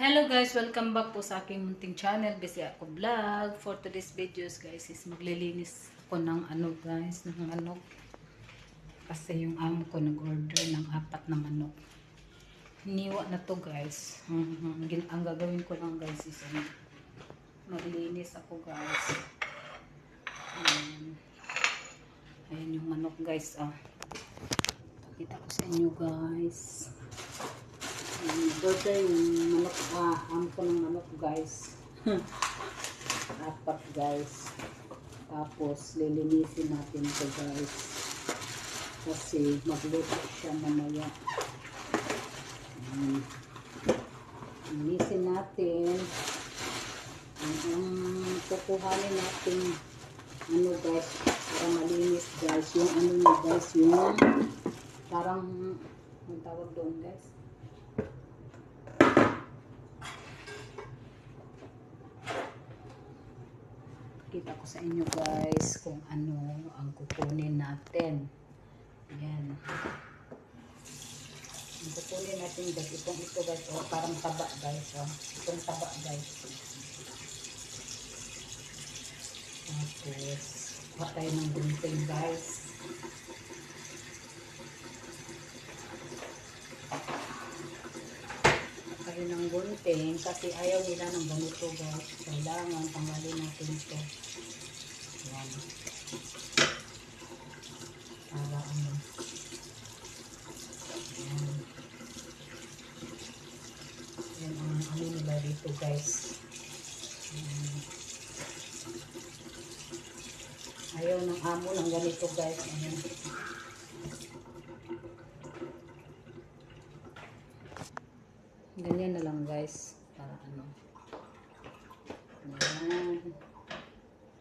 Hello guys, welcome back po sa aking munting channel, Busy Ako Vlog. For today's videos guys is maglilinis ako ng ano guys, ng manok. Kasi yung amo ko nag-order ng apat na manok. Hiniwa na to guys. Mhm. Gin- Ang gagawin ko lang guys is ano, maglilinis ako guys. Ayan. Ayan yung manok guys ah. Pakita ko sa inyo guys. Burger yung manok, ah, am ko ng manok guys. Apat guys. Tapos lilinisin natin ito guys. Kasi magluto siya mamaya. Um, linisin natin. Ang kukuhanin natin ano guys, para malinis guys. Yung ano niya guys, yung parang, ang tawag doon guys? Kita ko sa inyo guys kung ano ang kukunin natin. Ayan. Ang kukunin natin guys, itong ito guys, oh, parang taba guys. Oh. Itong taba guys. Tapos, kuha tayo ng gunting guys. Kayo ng gunting kasi ayaw nila ng ganito guys. Kailangan tanggalin natin ito. Yan. Para ano. Yan. Yan ang ano nila dito guys. Yan. Ayaw ng amo ng ganito guys. Ayan. Ganyan na lang guys. Para ano. Ayan.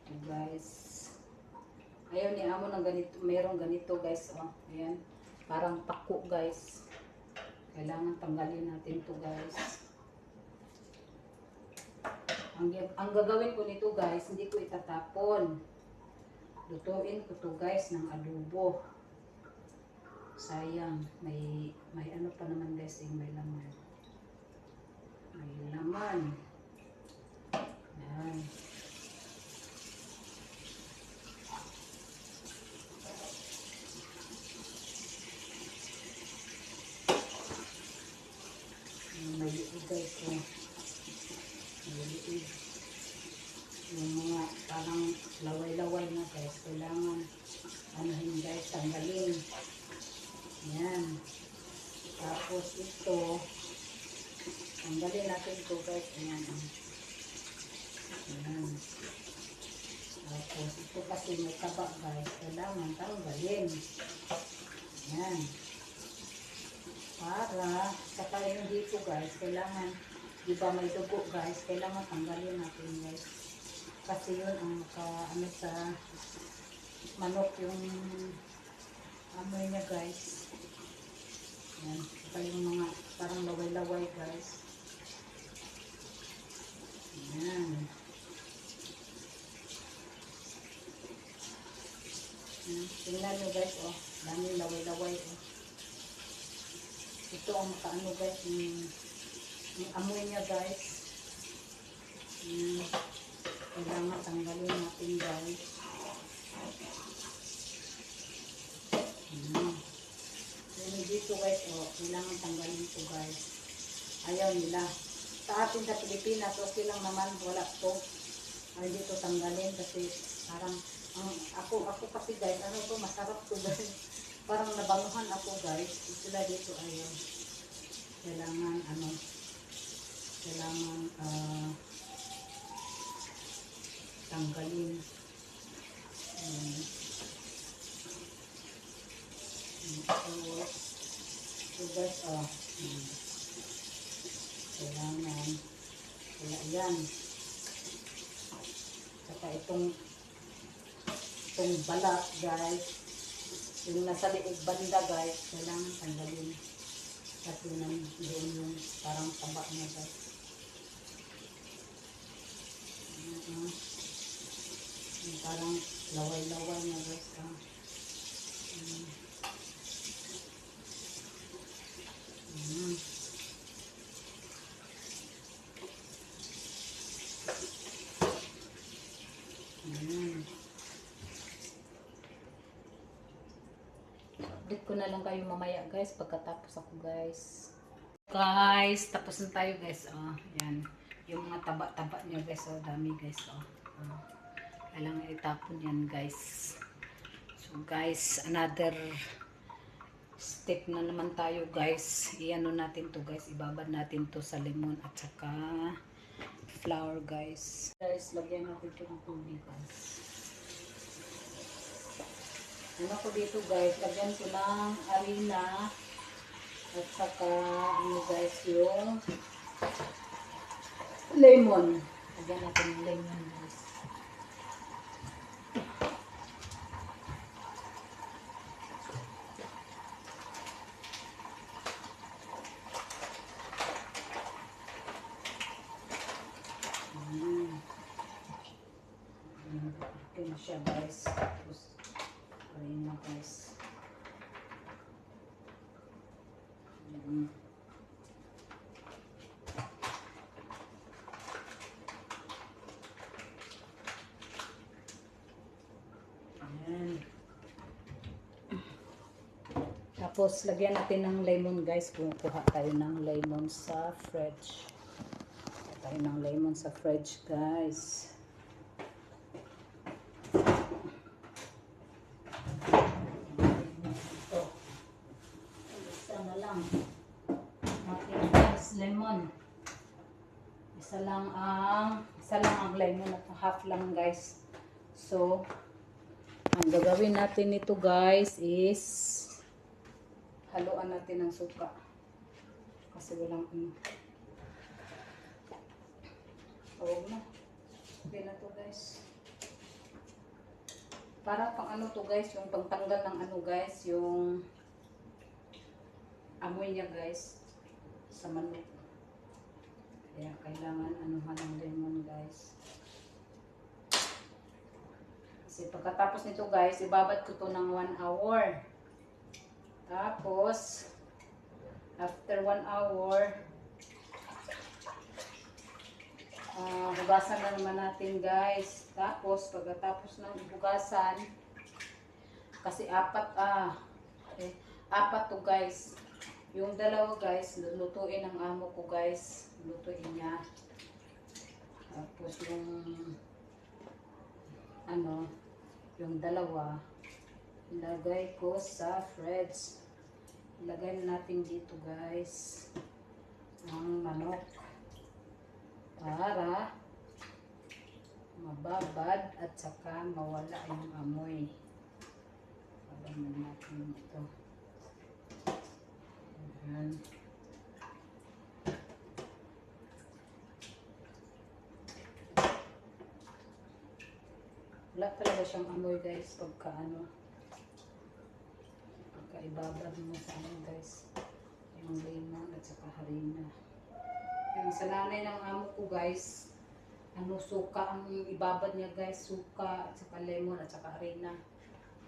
Ayan, guys. Ayaw ni amo ng ganito. Ganito guys. Oh. Ayan. Parang pako guys. Kailangan tanggalin natin to guys. Ang, ang gagawin ko nito guys, hindi ko itatapon. Lutuin ko to guys ng adobo. Sayang. May, may ano pa naman guys. Eh, may laman. May laman. Yan. Yung maliit guys ko. Maliit. Yung mga parang laway-laway na guys. Kailangan anuhin guys, tanggalin. Yan. Tapos ito, Tanggalin natin ito guys. Ayan. Ayan. Tapos ito kasi may taba guys. Kailangan tanggalin. Ayan. Para, saka yung dito guys, kailangan, di ba may dugo guys, kailangan tanggalin natin guys. Kasi yun ang ka, ano sa manok yung amoy niya guys. Ayan. Saka yung mga parang laway-laway guys. Ayan. Ayan. Tingnan nyo guys, oh. Dami laway-laway, oh. Ito ang makaano guys, yung, yung amoy niya guys. Ayan. Kailangan tanggalin natin guys. Ayan. Yung dito guys, oh, kailangan tanggalin ito guys. Ayaw nila. Sa atin sa Pilipinas, okay lang naman, wala to. Ay dito tanggalin kasi parang, ang, ako, ako kasi guys, ano to, masarap to guys. Parang nabanguhan ako guys. Sila dito ayaw. Kailangan, ano, kailangan, ah, tanggalin. Ayan. Tapos, guys, oh, hmm. kailangan, wala yan. Saka itong, itong balat, guys, yung nasa liig banda, guys, kailangan tanggalin. Kasi nan, doon yung parang taba niya, guys. Ayan, ah parang laway-laway na restaurant. Ah. Mm. Mm. Mm. Update ko na lang kayo mamaya guys pagkatapos ako guys. Guys, tapos na tayo guys. Oh, yan. Yung mga taba-taba niya guys. Oh, dami guys. Oh. oh. Kailangan itapon yan guys. So guys, another step na naman tayo guys. Iano natin to guys. Ibabad natin to sa lemon at saka flour guys. Guys, lagyan natin ito ng tubig guys. Ano ko dito guys, lagyan ko ng harina at saka ano guys yung lemon. Lagyan natin ng lemon guys. Mm. Mm, Ito na siya guys. Tapos, ayun na guys. Mm. Ayan. Tapos, lagyan natin ng lemon guys. Kumukuha tayo ng lemon sa fridge. Kuha tayo ng lemon sa fridge guys. Ito. Isa na lang. Natin guys, lemon. Isa lang ang isa lang ang lemon at half lang guys. So, ang gagawin natin nito guys is haluan natin ng suka. Kasi walang ano. Oo na. Okay na to guys. Para pang ano to guys, yung pagtanggal ng ano guys, yung amoy niya guys sa manok. Kaya kailangan anuhan ng lemon guys. Kasi pagkatapos nito guys, ibabad ko to ng 1 hour. Tapos, after 1 hour, ah hugasan na naman natin guys. Tapos, pagkatapos ng hugasan, kasi apat, ah, eh, apat to guys. Yung dalawa guys, lulutuin ng amo ko guys. Lutuin niya. Tapos yung, ano, yung dalawa, ilagay ko sa fridge. Ilagay natin dito guys ang manok para mababad at saka mawala yung amoy. Pagdaman natin ito. Ayan. Wala talaga siyang amoy guys pagka ano pagka mo sa ano guys yung lemon at saka harina. Yung sa nanay ng amo ko guys, ano suka ang ibabad niya guys, suka at saka lemon at saka harina.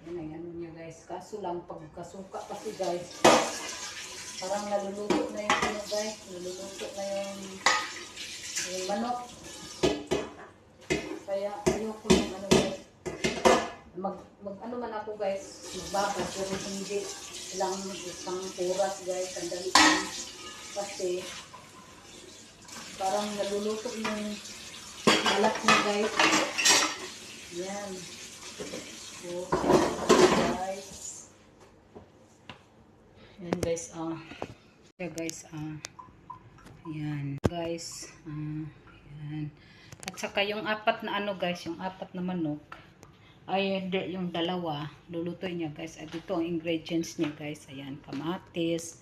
Yan ay ano niya guys. Kaso lang pagkasuka kasi guys, parang naluluto na yung ano guys, naluluto na yung, yung manok. Kaya ayoko yung ano guys. Mag, mag ano man ako guys, magbabad pero hindi lang isang oras guys, sandali lang. Kasi parang naluluto yung balat niya guys. Yan. So, guys. Yan guys, ah. Yeah, guys, ah. Yan. Guys, ah. Yan. At saka yung apat na ano guys, yung apat na manok, ay yung dalawa, lulutuin niya guys. At ito ang ingredients niya guys. Ayan, kamatis,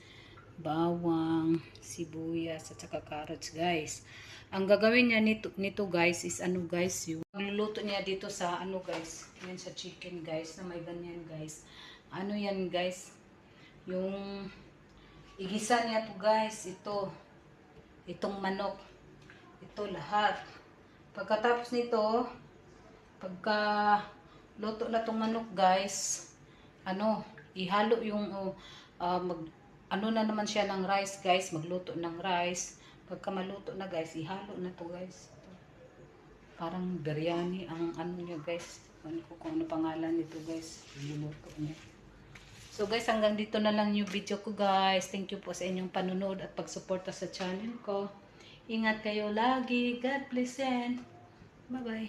bawang, sibuyas, at saka carrots guys. Ang gagawin niya nito, nito guys is ano guys, yung luluto niya dito sa ano guys, yan sa chicken guys, na may ganyan guys. Ano yan guys, yung igisa niya to guys, ito, itong manok, ito lahat. Pagkatapos nito, pagka luto na tong manok guys, ano, ihalo yung uh, mag ano na naman siya ng rice guys, magluto ng rice. Pagka maluto na guys, ihalo na to guys. Ito. Parang biryani ang ano niya guys. Ano ko kung ano pangalan nito guys. Iluluto niya. So guys, hanggang dito na lang yung video ko guys. Thank you po sa inyong panunood at pagsuporta sa channel ko. Ingat kayo lagi. God bless and bye-bye.